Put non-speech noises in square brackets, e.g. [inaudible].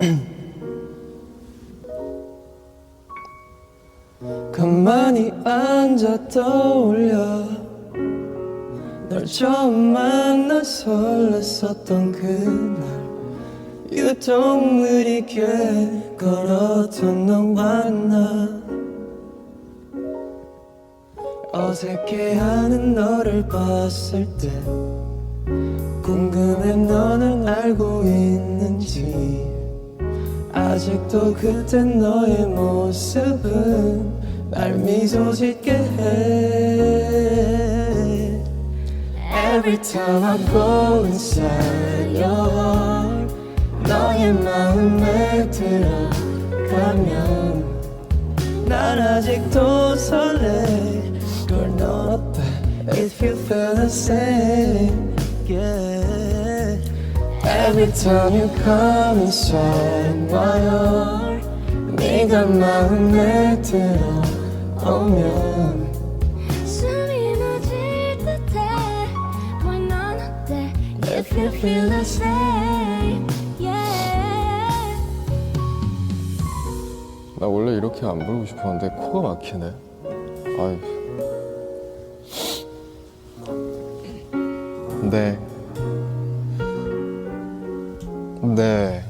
[clears throat] 가만히 앉아 떠올려. 널 처음 만나 설렜었던 그날 유독 느리게 걸었던 너와 나. 어색해하는 너를 봤을 때 궁금해 너는 알고 있는 아직도 그땐 너의 모습은 날 미소 짓게 해 Every time I go inside your heart 너의 마음에 들어가면 난 아직도 설레 걸너 어때 you feel the same Every time you come inside my heart 네가 마음에 들어오면 숨이 멎을 듯해 Boy 넌 어때 If you feel the same Yeah 나 원래 이렇게 안 부르고 싶었는데 코가 막히네. 아이. 네. 네.